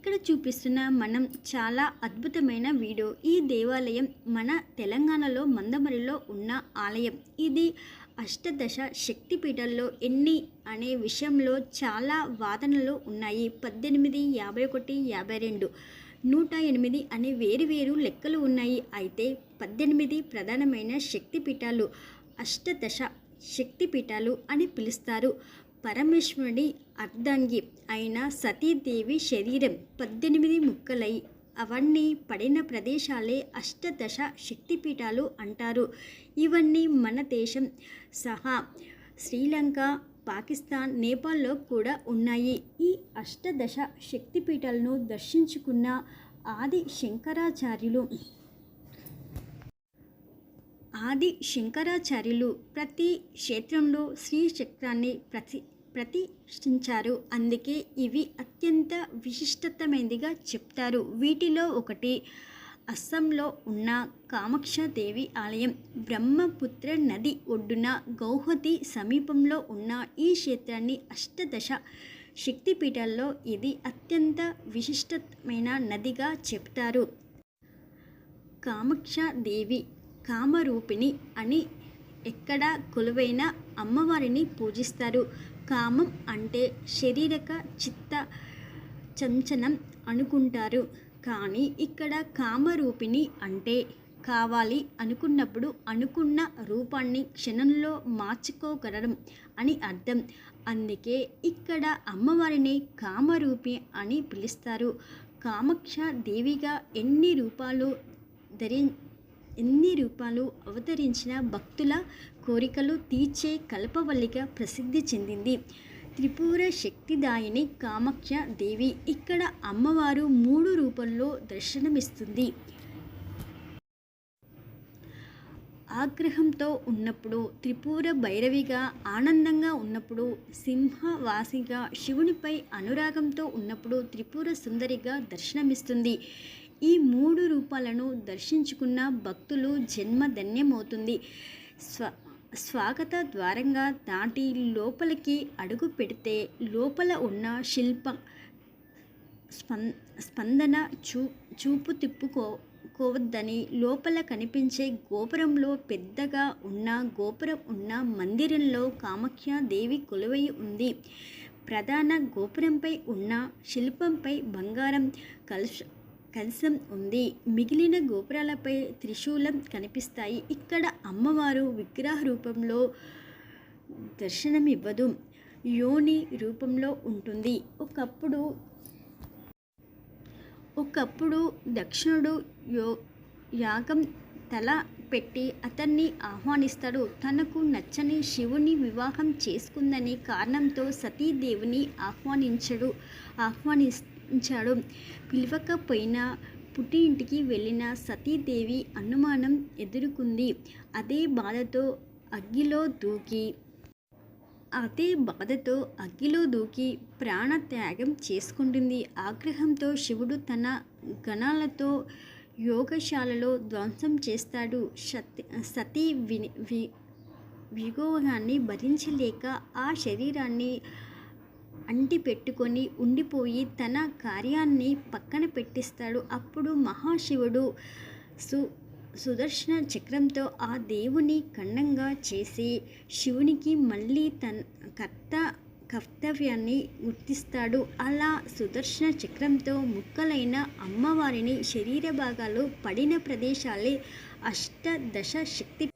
ఇక్కడ చూపిస్తున్న మనం చాలా అద్భుతమైన వీడియో. ఈ దేవాలయం మన తెలంగాణలో మందమరిలో ఉన్న ఆలయం. ఇది అష్టదశ శక్తిపీఠాల్లో ఎన్ని అనే విషయంలో చాలా వాదనలు ఉన్నాయి. పద్దెనిమిది యాభై ఒకటి యాభై రెండు నూట ఎనిమిది అనే వేరు వేరు లెక్కలు ఉన్నాయి. అయితే పద్దెనిమిది ప్రధానమైన శక్తిపీఠాలు అష్టదశ శక్తిపీఠాలు అని పిలుస్తారు. పరమేశ్వరుడి అర్ధాంగి అయిన సతీదేవి శరీరం పద్దెనిమిది ముక్కలై అవన్నీ పడిన ప్రదేశాలే అష్టదశ శక్తిపీఠాలు అంటారు. ఇవన్నీ మన దేశం. సహా శ్రీలంక పాకిస్తాన్ నేపాల్లో కూడా ఉన్నాయి. ఈ అష్టదశ శక్తిపీఠాలను దర్శించుకున్న ఆది శంకరాచార్యులు ఆది శంకరాచార్యులు ప్రతి క్షేత్రంలో శ్రీచక్రాన్ని ప్రతి ప్రతిష్ఠించారు. అందుకే ఇవి అత్యంత విశిష్టతమైనదిగా చెప్తారు. వీటిలో ఒకటి అస్సాంలో ఉన్న కామాక్ష దేవి ఆలయం. బ్రహ్మపుత్ర నది ఒడ్డున గౌహతి సమీపంలో ఉన్న ఈ క్షేత్రాన్ని అష్టదశ శక్తిపీఠాల్లో ఇది అత్యంత విశిష్టమైన నదిగా చెప్తారు. కామాక్ష దేవి కామరూపిణి అని ఎక్కడ కొలువైన అమ్మవారిని పూజిస్తారు. కామం అంటే శరీరక చిత్త చంచనం అనుకుంటారు. కానీ ఇక్కడ కామరూపిణి అంటే కావాలి అనుకున్నప్పుడు అనుకున్న రూపాన్ని క్షణంలో మార్చుకోగలడం అని అర్థం. అందుకే ఇక్కడ అమ్మవారిని కామరూపి అని పిలుస్తారు. కామాక్ష దేవిగా ఎన్ని రూపాలు ధరి ఎన్ని రూపాలు అవతరించిన భక్తుల కోరికలు తీర్చే కల్పవల్లిగా ప్రసిద్ధి చెందింది. త్రిపుర శక్తిదాయిని కామాఖ్య దేవి ఇక్కడ అమ్మవారు మూడు రూపంలో దర్శనమిస్తుంది. ఆగ్రహంతో ఉన్నప్పుడు త్రిపుర భైరవిగా ఆనందంగా ఉన్నప్పుడు సింహవాసిగా శివునిపై అనురాగంతో ఉన్నప్పుడు త్రిపుర సుందరిగా దర్శనమిస్తుంది. ఈ మూడు రూపాలను దర్శించుకున్న భక్తులు జన్మ ధన్యమవుతుంది స్వ స్వాగత ద్వారంగా దాటి లోపలికి అడుగు పెడితే లోపల ఉన్న శిల్ప స్పం స్పందన చూ చూపు తిప్పుకో కోవద్దని లోపల కనిపించే గోపురంలో పెద్దగా ఉన్న గోపురం ఉన్న మందిరంలో కామాఖ్య దేవి కొలువై ఉంది. ప్రధాన గోపురంపై ఉన్న శిల్పంపై బంగారం కలుష కలశం ఉంది. మిగిలిన గోపురాలపై త్రిశూలం కనిపిస్తాయి. ఇక్కడ అమ్మవారు విగ్రహ రూపంలో దర్శనమివ్వదు. యోని రూపంలో ఉంటుంది. ఒకప్పుడు ఒకప్పుడు దక్షిణుడు యో యాగం తల పెట్టి అతన్ని ఆహ్వానిస్తాడు. తనకు నచ్చని శివుని వివాహం చేసుకుందని కారణంతో సతీదేవిని ఆహ్వానించడు ఆహ్వానించాడు పిలవకపోయినా పుట్టి ఇంటికి వెళ్ళిన సతీదేవి అనుమానం ఎదుర్కొంది. అదే బాధతో అగ్గిలో దూకి అదే బాధతో అగ్గిలో దూకి ప్రాణత్యాగం చేసుకుంటుంది. ఆగ్రహంతో శివుడు తన గణాలతో యోగశాలలో ధ్వంసం చేస్తాడు. సతి సతీ వి వి విగోగాన్ని భరించలేక ఆ శరీరాన్ని అంటి పెట్టుకొని ఉండిపోయి తన కార్యాన్ని పక్కన పెట్టిస్తాడు. అప్పుడు మహాశివుడు సు సుదర్శన చక్రంతో ఆ దేవుని ఖండంగా చేసి శివునికి మళ్ళీ తన కర్త కర్తవ్యాన్ని గుర్తిస్తాడు. అలా సుదర్శన చక్రంతో ముక్కలైన అమ్మవారిని శరీర భాగాలు పడిన ప్రదేశాలే అష్టదశ శక్తి